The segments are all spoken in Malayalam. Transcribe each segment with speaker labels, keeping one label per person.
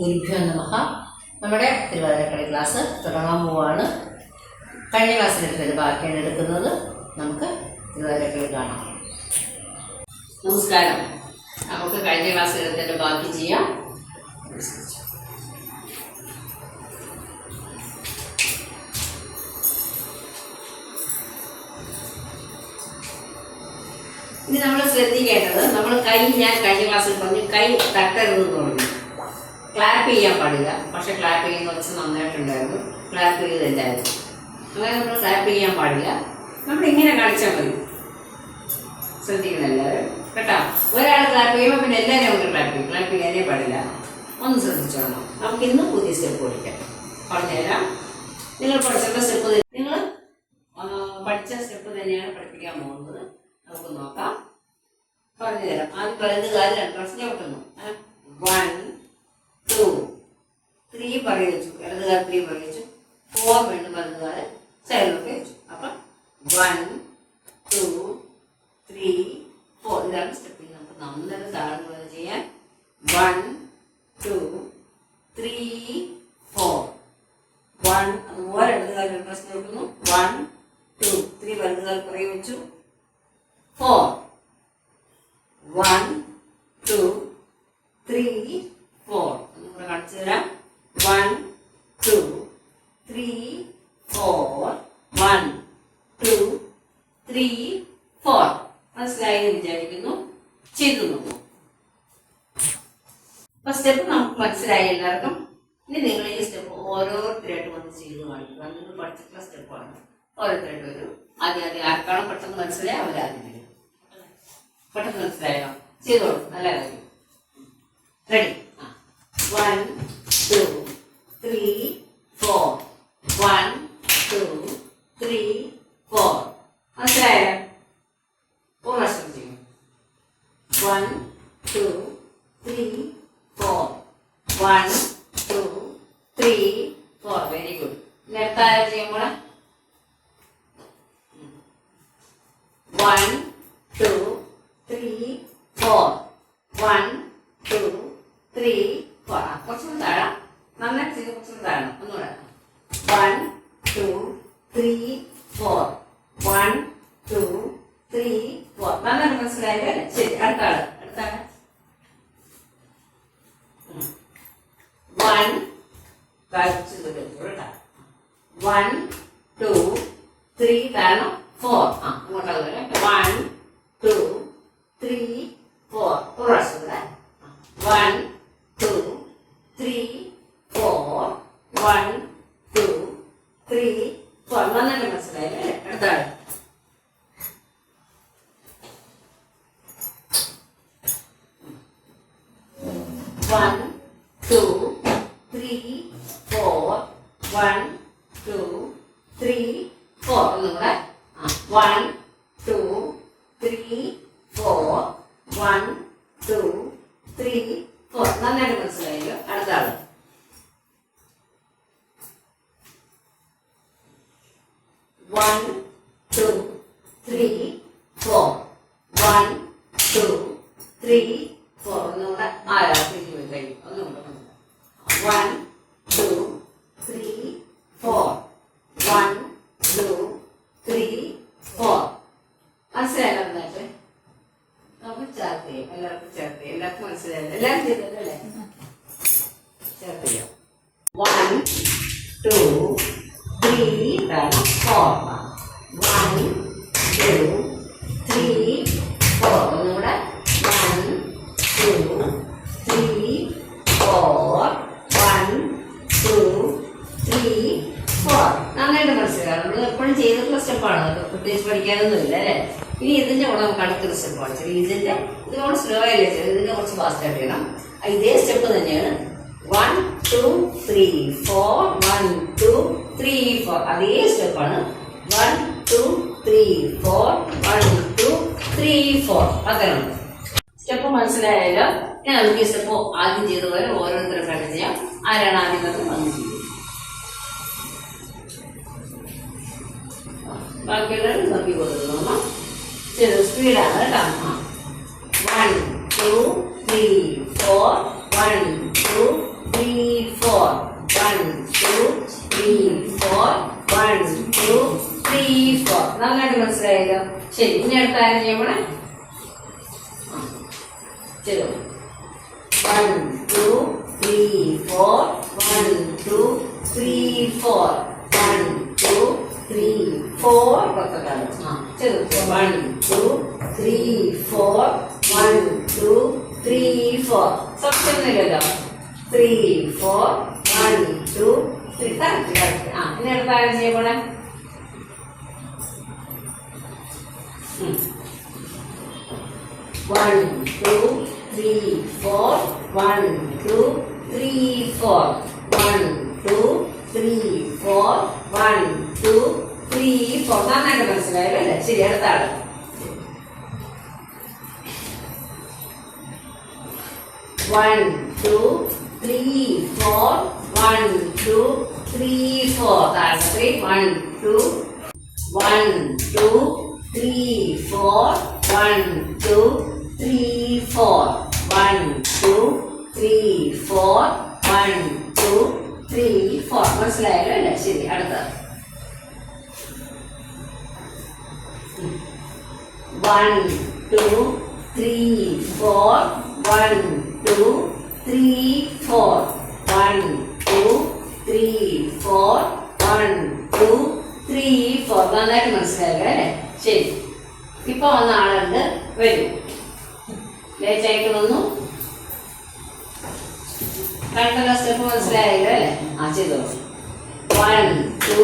Speaker 1: ഗുരുഭ്യോ നമഃ നമ്മുടെ തിരുവാതിരക്കളി ക്ലാസ് തുടങ്ങാൻ പോവാണ്. കഴിഞ്ഞ ക്ലാസ്സിലെടുത്തത് ബാക്കിയാണ് എടുക്കുന്നത്. നമുക്ക് തിരുവാതിരക്കളി കാണാം. നമസ്കാരം. നമുക്ക് കഴിഞ്ഞ ക്ലാസ്സിലെടുത്തതിന്റെ ബാക്കി ചെയ്യാം. ഇനി നമ്മൾ ശ്രദ്ധിക്കേണ്ടത് നമ്മൾ കൈ ഞാൻ കഴിഞ്ഞ ക്ലാസ്സിൽ പറഞ്ഞു കൈ തട്ടരുതെന്ന് പറഞ്ഞു. ക്ലാപ്പ് ചെയ്യാൻ പാടില്ല. പക്ഷെ ക്ലാപ്പ് ചെയ്യുന്ന കുറച്ച് നന്നായിട്ടുണ്ടായിരുന്നു. ക്ലാപ്പ് ചെയ്തില്ലായിരുന്നു അങ്ങനെ നമ്മൾ ക്ലാപ്പ് ചെയ്യാൻ പാടില്ല. നമ്മൾ ഇങ്ങനെ കളിച്ചാൽ മതി. ശ്രദ്ധിക്കണം എല്ലാവരും. കേട്ടോ? ഒരാൾ ക്ലാപ്പ് ചെയ്യുമ്പോൾ പിന്നെ എല്ലാവരും നമുക്ക് ക്ലാപ്പ് ചെയ്യും. ക്ലാപ്പ് ചെയ്യാനേ പാടില്ല. ഒന്ന് ശ്രദ്ധിച്ചോണം. നമുക്ക് ഇന്ന് പുതിയ സ്റ്റെപ്പ് പഠിക്കാം. പറഞ്ഞുതരാം. നിങ്ങൾ പഠിച്ചിട്ടുള്ള സ്റ്റെപ്പ് നിങ്ങൾ പഠിച്ച സ്റ്റെപ്പ് തന്നെയാണ് പഠിപ്പിക്കാൻ പോകുന്നത്. നമുക്ക് നോക്കാം. പറഞ്ഞുതരാം. ആദ്യം പറയുന്നത് കാര്യം പ്രശ്നം കിട്ടുന്നു വൺ ടു ത്രീ പറയിച്ചു ഇടതുകാൽ ത്രീ പറയിച്ചു ഫോർ വീണ്ടും വലതുകാൽ സൈഡിലൊക്കെ വെച്ചു അപ്പം വൺ ടു ത്രീ ഫോർ ഇതാണ് സ്റ്റെപ്പിൽ നമുക്ക് നന്നായിട്ട് താഴ്ന്നത് ചെയ്യാൻ one two three four one അതുപോലെ ഇടതുകാൽ പ്രസ് നോക്കുന്നു വൺ ടു ത്രീ വലതുകാൽ പുറകെ വെച്ചു. Four one two three four ഒന്നുകൂടെ കാണിച്ചു തരാം. One two three four one two three four മനസ്സിലായി എന്ന് വിചാരിക്കുന്നു. ചെയ്തു നോക്കൂ. സ്റ്റെപ്പ് നമുക്ക് മനസ്സിലായി എല്ലാവർക്കും. ഇനി നിങ്ങൾ ഈ സ്റ്റെപ്പ് ഓരോരുത്തരായിട്ട് വന്ന് ചെയ്ത് കാണിക്കുക നിങ്ങൾ പഠിച്ചിട്ടുള്ള സ്റ്റെപ്പാണ് ഓരോരുത്തരായിട്ട് വരും. ആദ്യം ആദ്യം ആർക്കാണോ പെട്ടെന്ന് മനസ്സിലായി അവരാദ്യം വരും. പെട്ടെന്ന് മനസ്സിലായോ? ചെയ്തോളൂ. നല്ല കാര്യം. Ready one two three four one two three four മനസ്സിലായോ? പൂർണ ചെയ്യും. One two three four one two three four very good നേരത്തെ ആരാ ചെയ്യുമ്പോൾ one two three four one two three four ആ കുറച്ചുകൂടി താഴാം നന്നായിട്ട് ചെയ്ത് കുറച്ചുകൂടി താഴണം ഒന്നുകൂടെ one two three four one two three four നന്നായിട്ട് മനസ്സിലായില്ലേ ശരി അടുത്ത ആൾ അടുത്ത ആൾ വൺ വൺ ടു ത്രീ കാരണം ഫോർ ആ ഇങ്ങോട്ടാണ് വരാം വൺ ടു ത്രീ ഫോർ ഒരു പ്രാവശ്യം കൂടെ one two three four one two three four നന്നായിട്ട് മനസ്സിലായില്ലേ അടുത്താണ് one two three four one two three four ഒന്നും കൂടെ. One two three four one two three four നന്നായിട്ട് മനസ്സിലായല്ലോ. അടുത്ത one two three four one two three four ഒന്നുകൂടെ തിരിഞ്ഞു കഴിയും ഒന്നുകൂടെ one two three four one two three four മനസ്സിലായല്ലോ എന്നിട്ട് നമുക്ക് ചേർത്ത് ചെയ്യാം. എല്ലാവർക്കും ചേർത്ത് ചെയ്യാം. എല്ലാവർക്കും മനസ്സിലായില്ല? എല്ലാവരും ചെയ്തല്ലോ? നന്നായിട്ട് മനസ്സിലാവും നമ്മൾ എപ്പോഴും ചെയ്തിട്ടുള്ള സ്റ്റെപ്പാണ് അത് പ്രത്യേകിച്ച് പഠിക്കാനൊന്നുമില്ല അല്ലേ? ഇനി ഇതിന്റെ കൂടെ നമുക്ക് അടുത്തൊരു സ്റ്റെപ്പ് പഠിച്ചത് ഇതിന്റെ ഇത് നമ്മൾ സ്ലോ ആയില്ലേ ഇതിന്റെ കുറച്ച് ഫാസ്റ്റ് ആയിട്ട് ചെയ്യണം ഇതേ സ്റ്റെപ്പ് തന്നെയാണ്. One two three four one two three four അതേ സ്റ്റെപ്പാണ് one two three four one two three four അതാണ് സ്റ്റെപ്പ് മനസ്സിലായാലോ ഞാൻ നമുക്ക് ഈ സ്റ്റെപ്പ് ആദ്യം ചെയ്ത പോലെ ഓരോരുത്തരും കണ്ടു ചെയ്യാം. ആരാണ് ആദ്യം വന്നു വന്ന് ബാക്കിയുള്ളത് നോക്കി കൊടുക്കുന്നു അമ്മ ചെറു സ്പീഡാണ് കേട്ടോ. അമ്മ one two three four one two three four one two three four one two three four നന്നായിട്ട് മനസ്സിലായല്ലോ. ശരി ഇനി അടുത്ത ആരും ചെയ്യണേ ചെറു. One two three four one two three four three four ചെയ്തു one two three four one two three four സത്യൊന്നുമില്ലല്ലോ three four one two three correct correct ആ ഇനി അടുത്ത ആരും ചെയ്യണേ One, two, three, four. One, two, three, four. One, two, three, four. One, two, three four നന്നായിട്ട് മനസ്സിലായല്ലോ അല്ലേ? ശരി അടുത്ത ആൾ one two three four one two three four താഴെ one two one two three four one two three four one two three four one two three four മനസ്സിലായല്ലോ? അല്ലേ? ശരി അടുത്ത. One two three four one two three four one two three four one two three four നന്നായിട്ട് മനസ്സിലായല്ലോ? അല്ലേ ശരി. ഇപ്പൊ വന്ന ആളുണ്ട്. വരും. ലേറ്റ് വന്നു. കണ്ടല്ലോ സ്റ്റെപ്പ് മനസ്സിലായല്ലോ അല്ലേ? ആ ചെയ്തോളൂ one two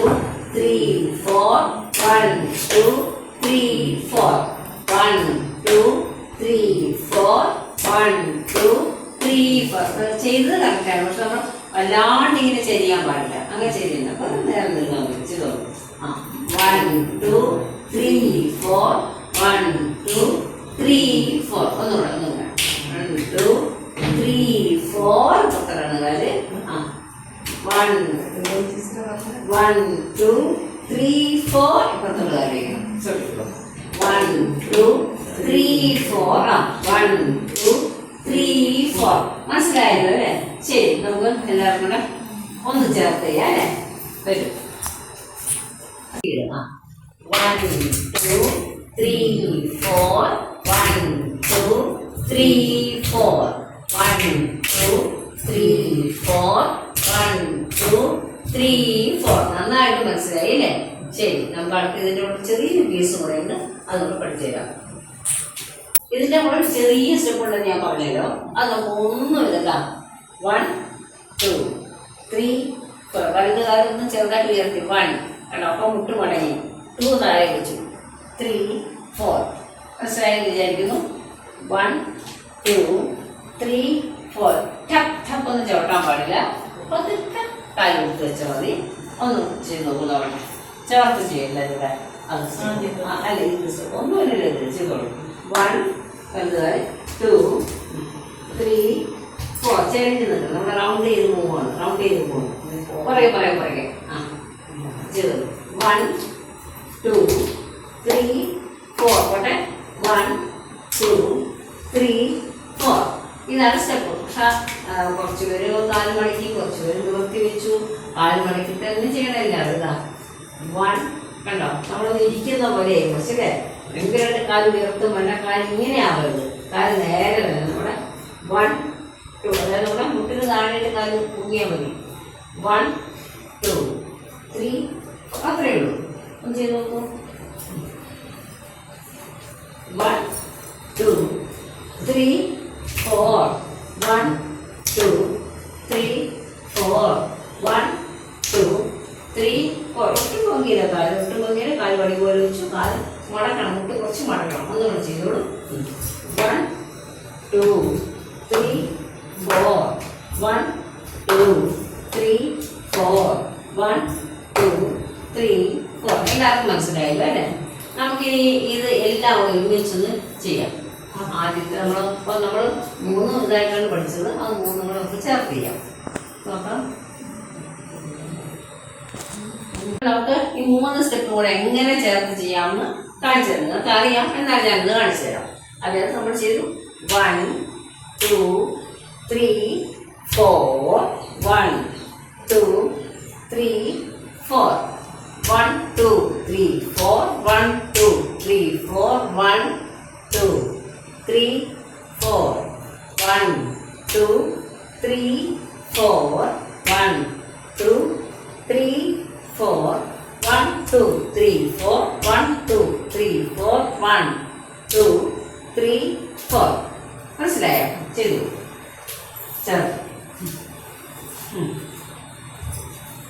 Speaker 1: three four one two three four one two three four one two three four ചെയ്തത് കറക്റ്റാണ്. പക്ഷെ നമ്മൾ വല്ലാണ്ട് ഇങ്ങനെ ചെയ്യാൻ പാടില്ല. അങ്ങനെ ചെയ്യുന്നത് അപ്പൊ നേരം നിൽക്കാൻ ചെയ്തോളൂ ആ. One two three four one two three four ഒന്നുകൂടെ ഒന്നുകൂടെ വൺ ടു ത്രീ ഫോർ പുറത്തിറങ്ങുക കാൽ. ആ. One one two three four ഇപ്പുറത്തുള്ള കാര്യം. വൺ ടു ത്രീ ഫോർ ആ വൺ ടു ത്രീ ഫോർ മനസ്സിലായല്ലോ അല്ലേ? ശരി നമുക്ക് എല്ലാവർക്കും കൂടെ ഒന്ന് ചേർത്ത് ചെയ്യാം അല്ലേ? വരും. ആ one two three four one two three four one two three four one two three four നന്നായിട്ട് മനസ്സിലായി അല്ലേ? ശരി നമുക്ക് അടുത്ത് ഇതിന്റെ കൂടെ ചെറിയൊരു പീസ് കൂടെ ഉണ്ട്. അത് നമുക്ക് പഠിച്ചു തരാം ഇതിന്റെ കൂടെ ചെറിയ സ്റ്റെപ്പ് ഉണ്ടെന്ന് ഞാൻ പറഞ്ഞല്ലോ. അത് നമുക്ക് ഒന്നുമില്ല വൺ ടു ത്രീ ഫോർ വലത് കാലം ഒന്ന് ചെറുതായിട്ട് ഉയർത്തി. വൺ കണ്ടോ? അപ്പം മുട്ട് മടങ്ങി. ടു താഴെ വെച്ചു. ത്രീ ഫോർ മനസ്സിലായി വിചാരിക്കുന്നു? വൺ ടു ത്രീ ഫോർ ടപ്പ് ടപ്പ് ഒന്നും ചവിട്ടാൻ പാടില്ല. പതുക്കെ കാൽ കൊടുത്ത് വെച്ചാൽ മതി. ഒന്ന് ചെയ്ത് നോക്കൂ നോക്കട്ടെ ചേർത്ത് ചെയ്യല്ല ഇവിടെ. അത് അല്ല ഇത് ഒന്നുമില്ല ഇത് ചെയ്തോളൂ വൺ വലുതായി ടു ത്രീ ഫോർ ചേഞ്ച് നിൽക്കണം നമ്മൾ റൗണ്ട് ചെയ്ത് പോവാണ് റൗണ്ട് ചെയ്ത് പോകും പുറകെ പുറകെ പുറകെ ആ ചെയ്തു. വൺ ടു ത്രീ ഫോർ പോട്ടെ. വൺ ടു ത്രീ ഫോർ ഇതാണ് സ്റ്റെപ്പ് പക്ഷേ കുറച്ച് പേര് നാല് മണിക്ക് കുറച്ച് പേര് നിവർത്തി വെച്ചു. നാല് മണിക്ക് തന്നെ ചെയ്യണമില്ല അതാ വൺ കണ്ടോ? നമ്മൾ ഇരിക്കുന്ന പോലെ കുറച്ചല്ലേ ഭയങ്കരമായിട്ട് കാൽ ഉയർത്തും വല്ല കാൽ ഇങ്ങനെ ആവരുത്. കാൽ നേരെ വേണം നമ്മുടെ വൺ ടു അതായത് നമ്മുടെ മുട്ടിന് താഴെയിട്ട് കാൽ പൊങ്ങിയാൽ മതി. വൺ ടു ത്രീ അത്രയേ ഉള്ളൂ. ഒന്ന് ചെയ്ത് നോക്കൂ. One two three four one two three four one two three four ഒട്ടും പൊങ്ങിയില്ല കാൽ ഒട്ടും പൊങ്ങിയില്ല കാൽ പടി പോലെ വെച്ചു കാൽ മടക്കണം മുട്ട് കുറച്ച് ഒന്നുകൂടെ ചെയ്തോളൂ one two three four one two three four one two three four എല്ലാവർക്കും മനസ്സിലായല്ലോ അല്ലേ? നമുക്കിനി ഇത് എല്ലാം ഒരുമിച്ചൊന്ന് ചെയ്യാം. ആദ്യത്തെ നമ്മൾ ഇപ്പോൾ നമ്മൾ മൂന്ന് ഇതായിട്ടാണ് പഠിച്ചത്. അത് മൂന്ന് നമ്മൾ നമുക്ക് ചേർത്ത് ചെയ്യാം. നോക്കാം. നമുക്ക് ഈ മൂന്ന് സ്റ്റെപ്പ് കൂടെ എങ്ങനെ ചേർത്ത് ചെയ്യാമെന്ന് കാണിച്ചു തരാം നിങ്ങൾക്ക് അറിയാം. എന്നാൽ ഞാനിത് കാണിച്ചു തരാം. അതായത് നമ്മൾ ചെയ്തു. One two three four one two three four one two three four one two three four one two three four one two three four one two three four one two three one two three four മനസ്സിലായോ? ചെയ്തു. ചേർത്ത്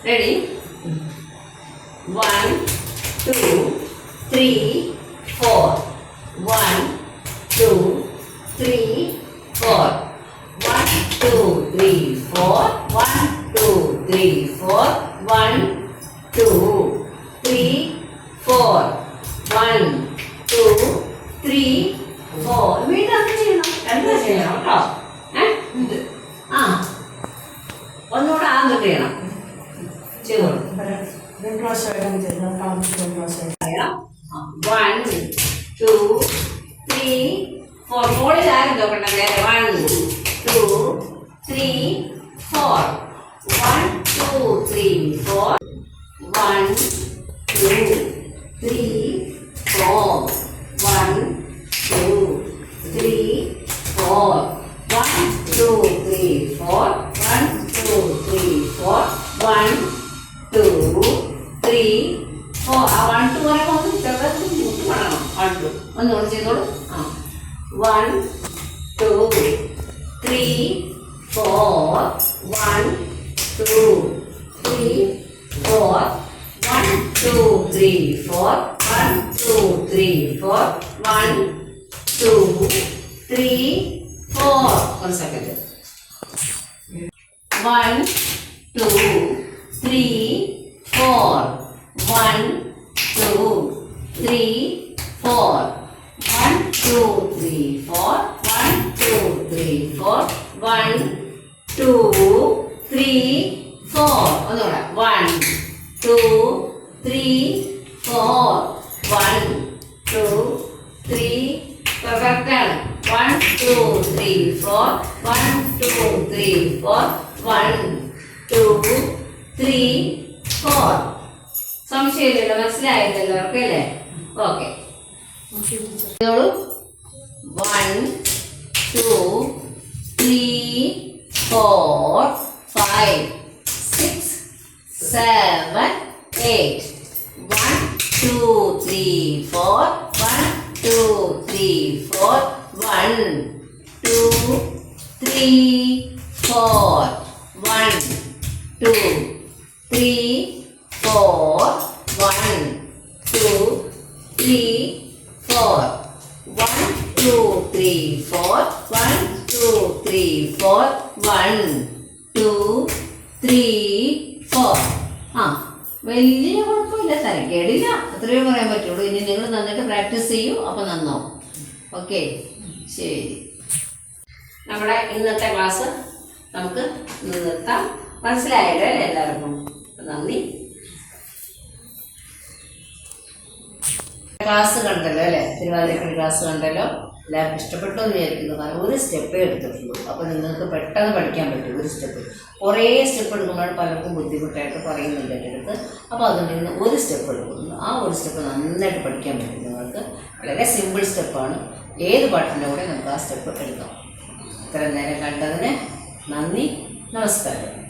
Speaker 1: ready one two three four one two three four one two three four one two three four one two three four one two three four വീണ്ടും അത് ചെയ്യണം എന്താ ചെയ്യണം കേട്ടോ? ആ. ഒന്നുകൂടെ ആദ്യം ചെയ്യണം. ചെയ്തോളൂ.
Speaker 2: രണ്ട് പ്രാവശ്യം ആയിട്ട് ചെയ്തു രണ്ടാമത്തെ രണ്ട് പ്രാവശ്യം
Speaker 1: വൺ ടു ത്രീ ഫോർ നോക്കണ്ട നേരെ one two three four one two three four one two three four three four one two three four one two three four ഒരു second one, two, three, four. One, two, three, four. One, two, three, four. One, two, three, four. One, two, three, four. one, two, three, four one two three പെർഫെക്റ്റാണ് one two three four one two three four one two three four സംശയമില്ലല്ലോ മനസ്സിലായില്ലല്ലോ അവർക്കല്ലേ okay one two three four five six seven eight two, three, four. One, two, three, four. One, two, three, four. One, two, three, four. One, two, three, four. One, two, three, four. One, two, three, four. Ah. വലിയ കുഴപ്പമില്ല തരക്കേടില്ല അത്രയേ പറയാൻ പറ്റുള്ളൂ. ഇനി നിങ്ങൾ നന്നായിട്ട് പ്രാക്ടീസ് ചെയ്യൂ അപ്പോൾ നന്നാവും. ഓക്കെ? ശരി. നമ്മുടെ ഇന്നത്തെ ക്ലാസ് നമുക്ക് നിർത്താം. മനസ്സിലായല്ലോ അല്ലേ എല്ലാവർക്കും? നന്ദി. ക്ലാസ് കണ്ടല്ലോ അല്ലേ? തിരുവാതിരക്കളി ക്ലാസ് കണ്ടല്ലോ? എല്ലാവർക്കും ഇഷ്ടപ്പെട്ടു എന്ന് വിചാരിക്കുന്നു. കാരണം ഒരു സ്റ്റെപ്പേ എടുത്തിട്ടുള്ളൂ. അപ്പോൾ നിങ്ങൾക്ക് പെട്ടെന്ന് പഠിക്കാൻ പറ്റും ഒരു സ്റ്റെപ്പ് കുറേ സ്റ്റെപ്പ് എടുക്കുമ്പോൾ പലർക്കും ബുദ്ധിമുട്ടായിട്ട് പറയുന്നുണ്ട് എന്റെ അടുത്ത്. അപ്പോൾ അതുകൊണ്ട് നിന്ന് ഒരു സ്റ്റെപ്പ് എടുക്കുന്നു. ആ ഒരു സ്റ്റെപ്പ് നന്നായിട്ട് പഠിക്കാൻ പറ്റും നിങ്ങൾക്ക്. വളരെ സിമ്പിൾ സ്റ്റെപ്പാണ് ഏത് പാട്ടിന്റെ കൂടെ നമുക്ക് ആ സ്റ്റെപ്പ് എടുക്കാം. ഇത്രയും നേരം കണ്ടതിന് നന്ദി നമസ്കാരം.